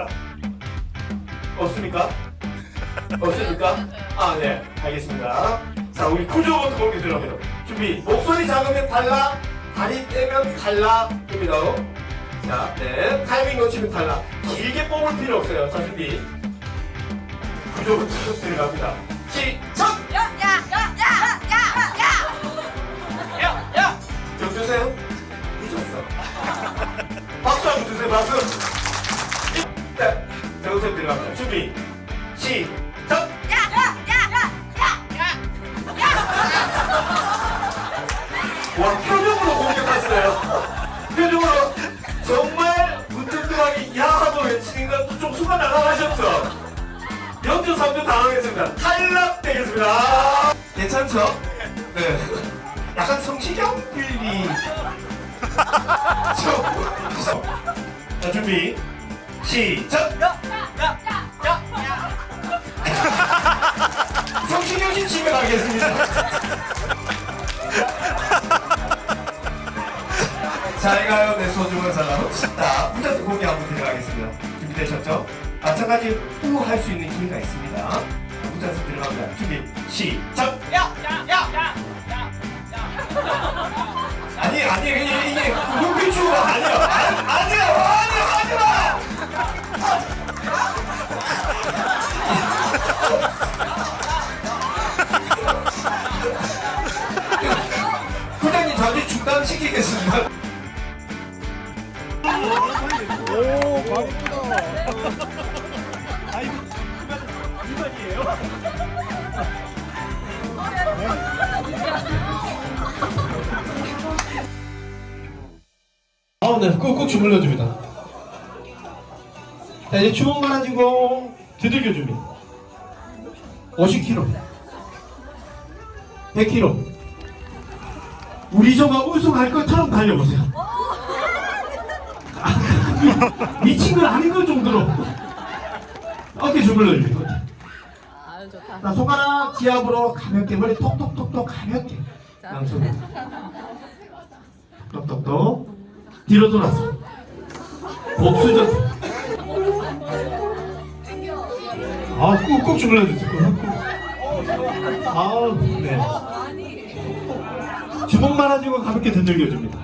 해보겠다 없습니까? 없습니까? 아, 네. 알겠습니다. 자, 우리 구조부터 공개 들어갑니다. 준비. 목소리 작으면 탈락, 다리 떼면 탈락입니다. 자, 네. 타이밍 놓치면 탈락. 길게 뽑을 필요 없어요. 자, 준비. 구조부터 들어갑니다. 시작! 정 주세요. 늦었어. 박수 한번 주세요, 박수. 네. 정선 들어갑니다. 준비. 시작! 와 표정으로 공격했어요. 표정으로 정말 문득들하게 야 하고 외치는 건좀 순간 날아가셨죠. 영주 3주 당황했습니다. 탈락 되겠습니다. 아, 괜찮죠? 네. 약간 성시경. 저. 자 준비 시작. 씨 집에 가겠습니다. 잘 가요. 내 소중한 사람 자 혼자 공개 한번 들어가겠습니다. 준비되셨죠? 마찬가지 후할 수 있는 기회가 있습니다. 혼자서 들어갑니다. 준비 시작! 아니 아니 이게 이게 눈빛 주가 아니야 아니, 아니야 오, 바로구나. 아, 네, 꾹꾹 주물러 줍니다. 자, 이제 주먹 많아지고 두들겨 줍니다. 50kg, 100kg. 우리 조가 우승할 것처럼 달려보세요. 아, 미친 건 아닌 걸 정도로. 어깨 주물러 줍니다. 아유 좋다. 자, 손가락 지압으로 가볍게 머리 톡톡톡톡 가볍게. 양손 톡톡톡. 뒤로 돌아서. 복수전 아 꾹꾹 주물러주세요. 아네. 주먹 많아지고 가볍게 두들겨줍니다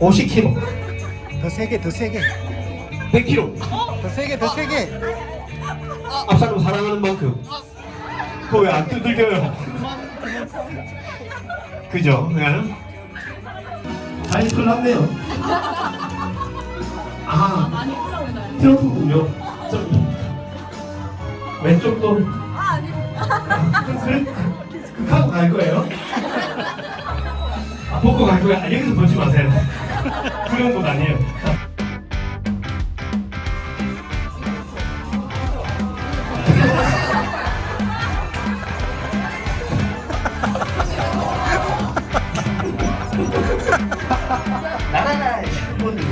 50kg 더 세게, 더 세게. 100kg 더 세게, 더 세게. 앞사람 사랑하는 만큼 그거 왜 안 두들겨요 그죠? 예? 많이 풀났네요 아 트럼프군요 좀 왼쪽도 아 아니. 그, 극하고 갈 거예요? 아, 벗고 갈 거예요? 아, 여기서 보지 마세요 그런 건 아니에요. 나라라 슈퍼들.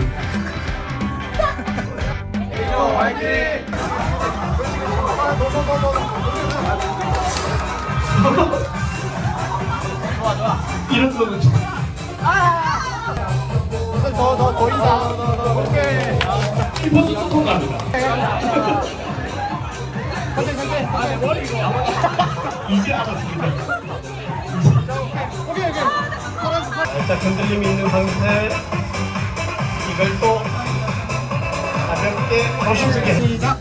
이런 거는 좀 더, 더, 보인다. 오케이. 이버스 소통 갑니다 선생, 선생. 아, 내 머리 이거. 이제 알았습니다 오케이, 오케이. 살짝 흔들림이 있는 상태 이걸 또 가볍게 조심스럽게 시작.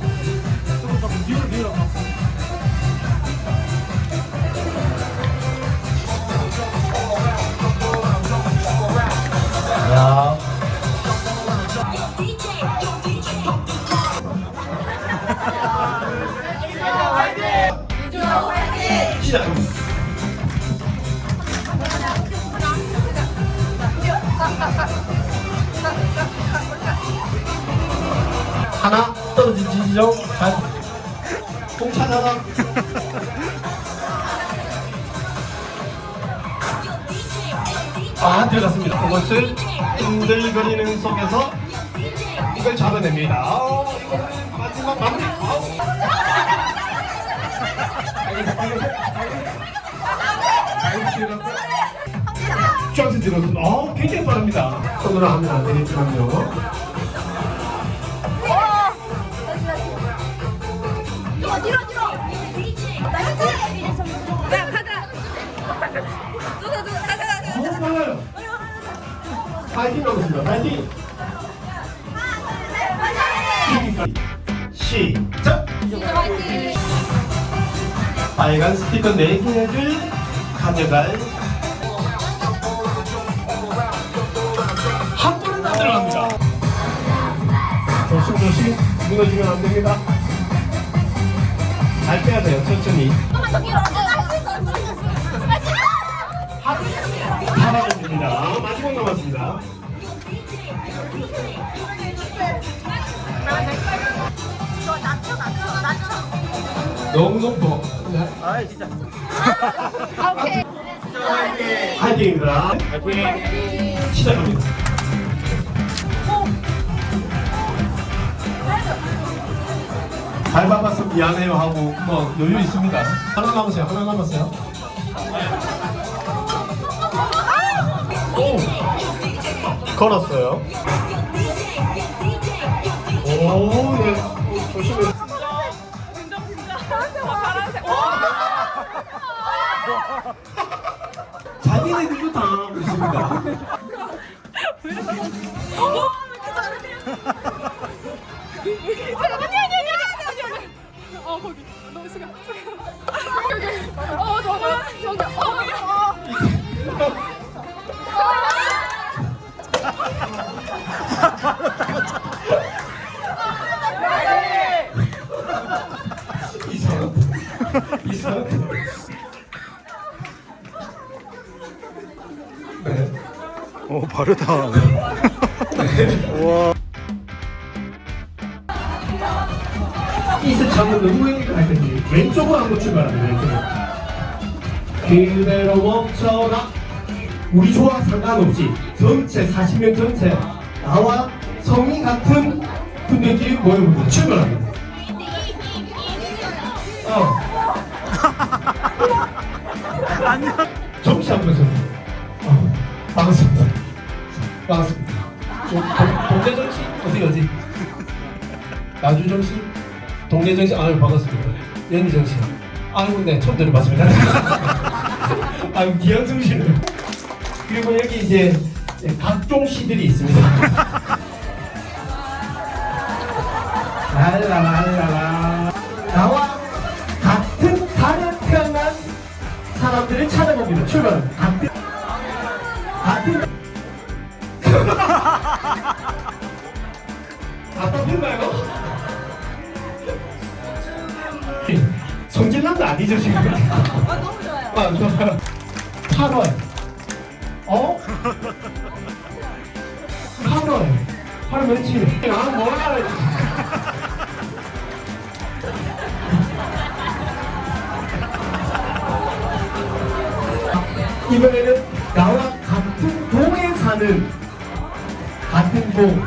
들어서 어 굉장히 빠릅니다. 손으로 하면 안 되겠지만요. 어 빨라요. 파이팅 하겠습니다. 파이팅. 시작. 빨간 스티커 4개를 가져갈 무너지면 안 됩니다. 잘 빼야 돼요, 천천히. 살아냅니다. 마지막 남았습니다. 너무 높어. 아 진짜. 화이팅입니다. 화이팅. 시작합니다. 잘 밟아서 미안해요 하고 뭐 여유 있습니다. 하나 남았어요. 하나 남았어요. 오 걸었어요. 오 네. 조심해. 자기네들도 당하고 있습니다. 누구에게 갈 텐지 왼쪽으로 한번 출발합니다 왼쪽으로. 그대로 멈춰라. 우리 조와 상관없이 전체 40명 전체 나와 성이 같은 분들끼리 모여봅니다. 출발합니다. 어. 안녕. 정치 한번 서어. 반갑습니다. 반갑습니다. 어, 동- 동네 정치 어디 어디 나주 정치 동네 정치 아유 반갑습니다. 연희 정치 아유 네 처음 들어봤습니다. 아유 기양 정치는 그리고 여기 이제 각종 시들이 있습니다. 랄라랄라라. 나와 같은 달에 태어난 사람들을 찾아봅니다. 출발. 같은 같은. 답답한가요? 아니죠 지금? 아 너무 좋아요. 아 좋아요. 8월. 어? 8월. 8월 며칠. 아 뭐라 이번에는 나와 같은 동에 사는 같은 동.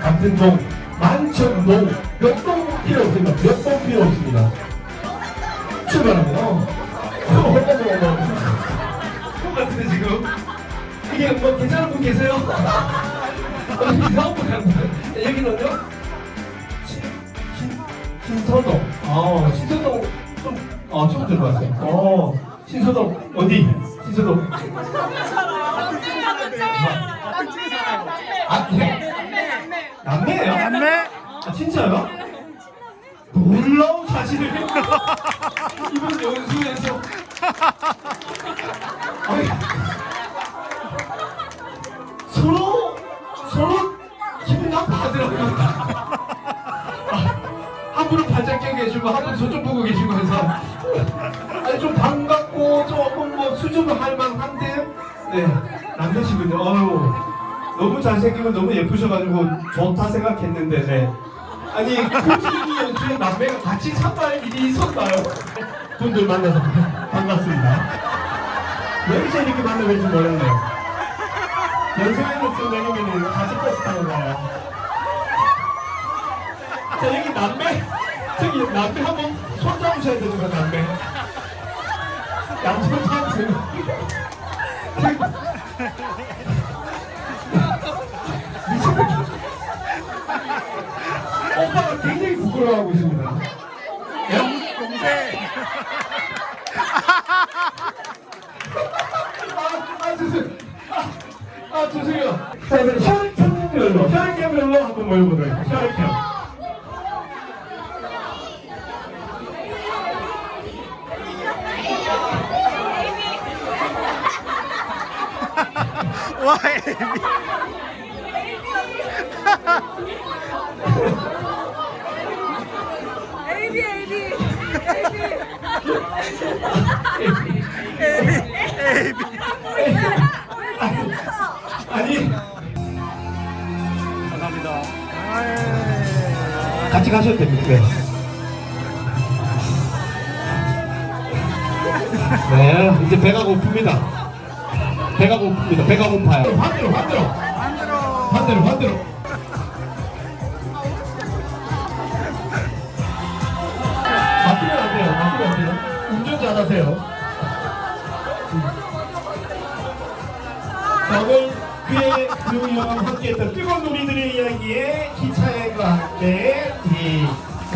같은 동. 만천동. 몇 동 필요 없습니다 몇 동 필요 없습니다 출발합니다 어. 어머 어머 어머 같은데 지금 이게 뭐 괜찮은 분 계세요? 어, 이상한 분 같은데 여기는요? 신, 신, 신서동 아 신서동 좀, 아 처음 들어봤어요 어 신서동 어디? 신서동 아, 네. 남매예요? 안내. 아, 진짜요? 놀라운 사실을 이번 연수에서 아니, 서로 서로 기분 나빠하더라고요. 아, 한 분은 발작 껴 계시고 한 분은 저쪽 보고 계시고 해서 아니 좀 반갑고 조금 뭐 수줍을 할 만한데 네 남자시군요. 어유 너무 잘생기고 너무 예쁘셔가지고 좋다 생각했는데 네. 아니 이 연주에 남매가 같이 참가할 일이 있었나요? 분들 만나서 반갑습니다. 여기서 이렇게 만나뵐 줄 몰랐네요. 연습해서 내리면 같이 버스 타고 가요. 자 여기 남매 저기 남매 한번 손 잡으셔야 되는 것 같네. 양손 잡으세요. 오빠가 굉장히 부끄러워하고 있습니다. 예? 아, 아, 죄송해요. 아, 아, 죄송해요. 자, 그럼 혈액형별로, 혈액형별로 한번 모여보도록 하겠습니다. 혈액형. 와, 에비. AB AB AB 아니, 감사합니다. 아이. 같이 가셔도 됩니다. 네. 네, 이제 배가 고픕니다. 배가 고픕니다. 배가 고파요. 반대로, 반대로. 반대로, 반대로. 자, 오늘 그의 그 영화 함께했던 뜨거운 우리들의 이야기에 기차에과 함께 이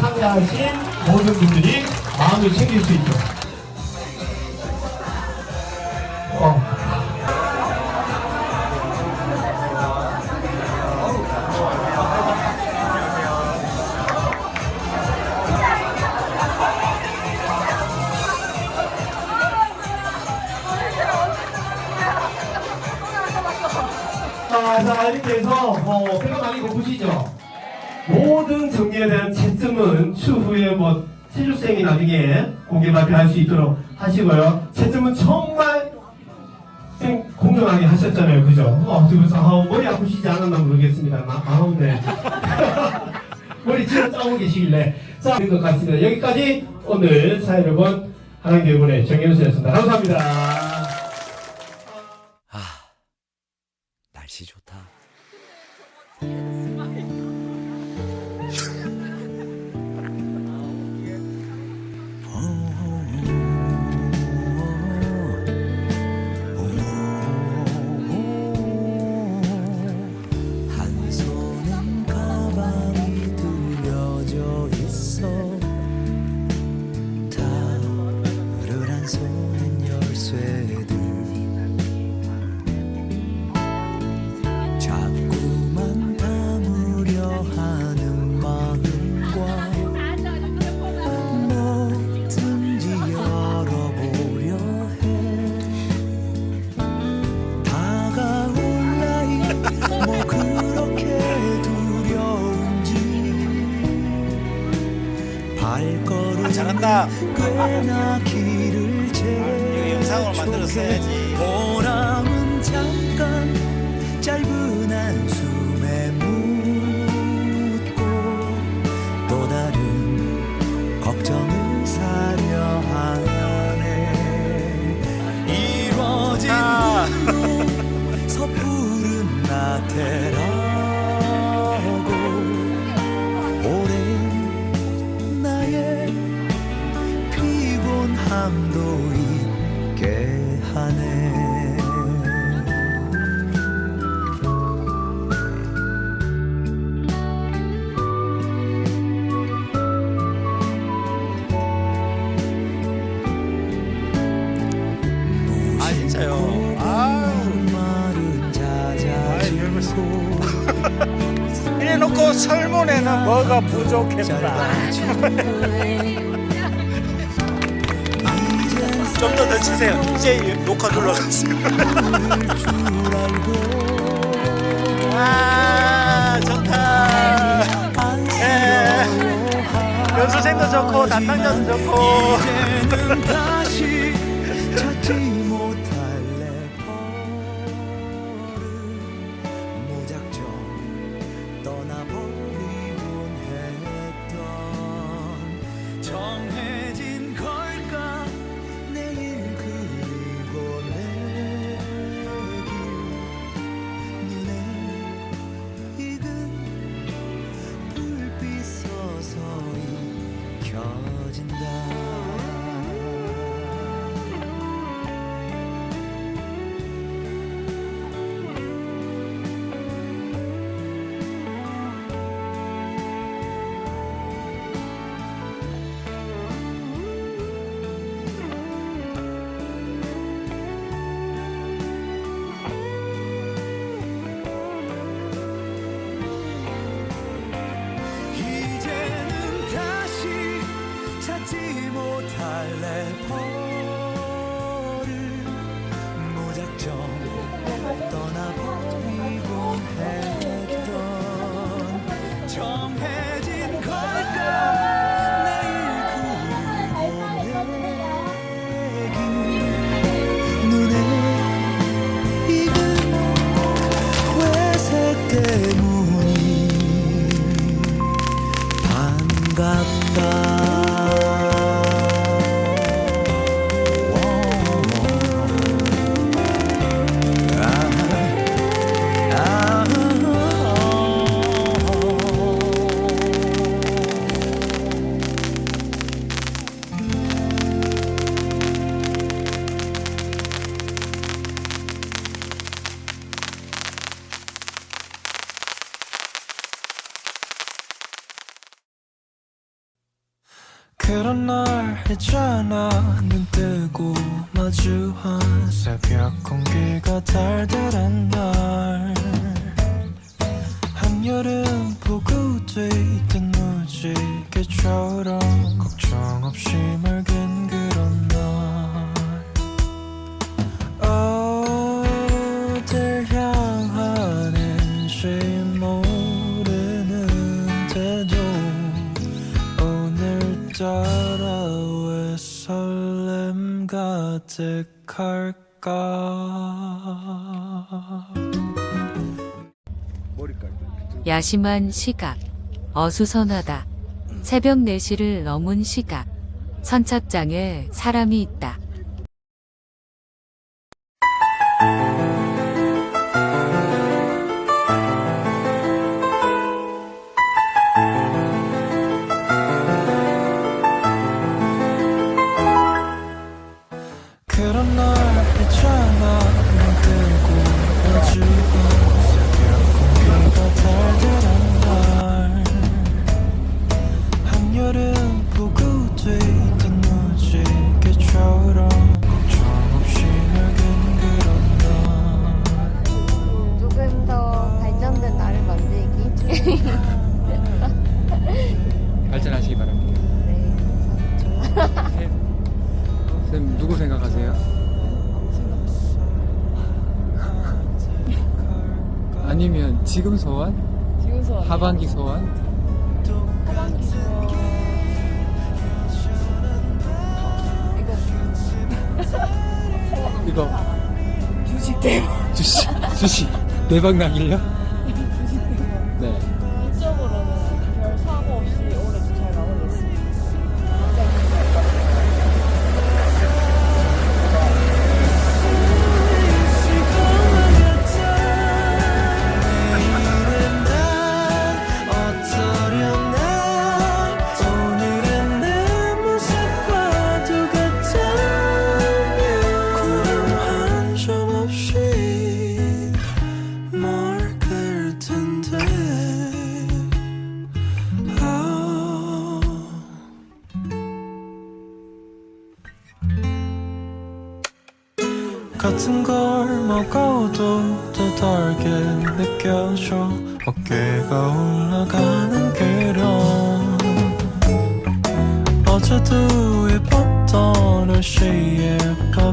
참여하신 모든 분들이 마음을 챙길 수 있도록. 이렇게 해서, 어, 배가 많이 고프시죠? 모든 정리에 대한 채점은 추후에 뭐, 체주생이 나중에 공개 발표할 수 있도록 하시고요. 채점은 정말 생, 공정하게 하셨잖아요. 그죠? 어, 그래서, 아, 머리 아프시지 않았나 모르겠습니다. 아, 아, 네. 머리 진짜 짜고 계시길래. 자, 그런 것 같습니다. 여기까지 오늘 사회를 본 한국교육원의 정현수였습니다. 감사합니다. 나 길을 이거 영상으로 만들었어야지. 뭐가 부족했다. 좀더더 치세요. 이제 녹화 눌러갔어요. 아, 좋다. 예. 연수생도 좋고, 담당자도 좋고. 그런 날 있잖아. 눈 뜨고 마주한 새벽 공기가 달달한 날. 한여름 폭우돼 있던 무지개처럼 걱정 없이 맑은 그런 날 따라 왜 설렘 가득할까 야심한 시각, 어수선하다. 새벽 4시를 넘은 시각. 선착장에 사람이 있다. 발전하시기 바랍니다. 네. 쌤 누구 생각하세요? 아니면 지금 소원? 지금 소원. 하반기 소원? 하반기 소원. 이거 이거 주식 대박. 주식 주식 대박 나길요?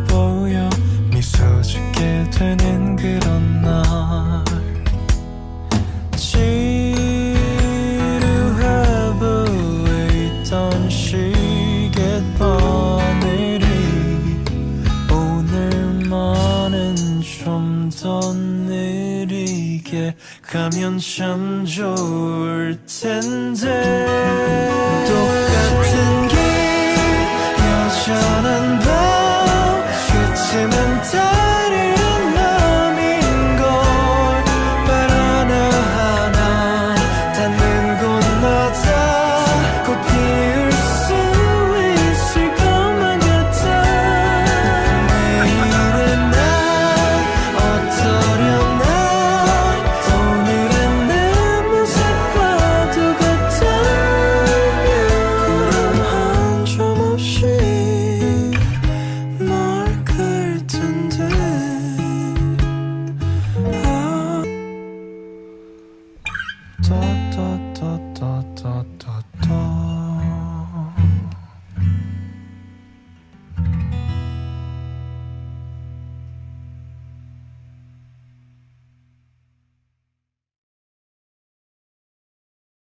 보여 미소 짓게 되는 그런 날. 지루해 보이던 시계 바늘이 오늘만은 좀 더 느리게 가면 참 좋을 텐데 time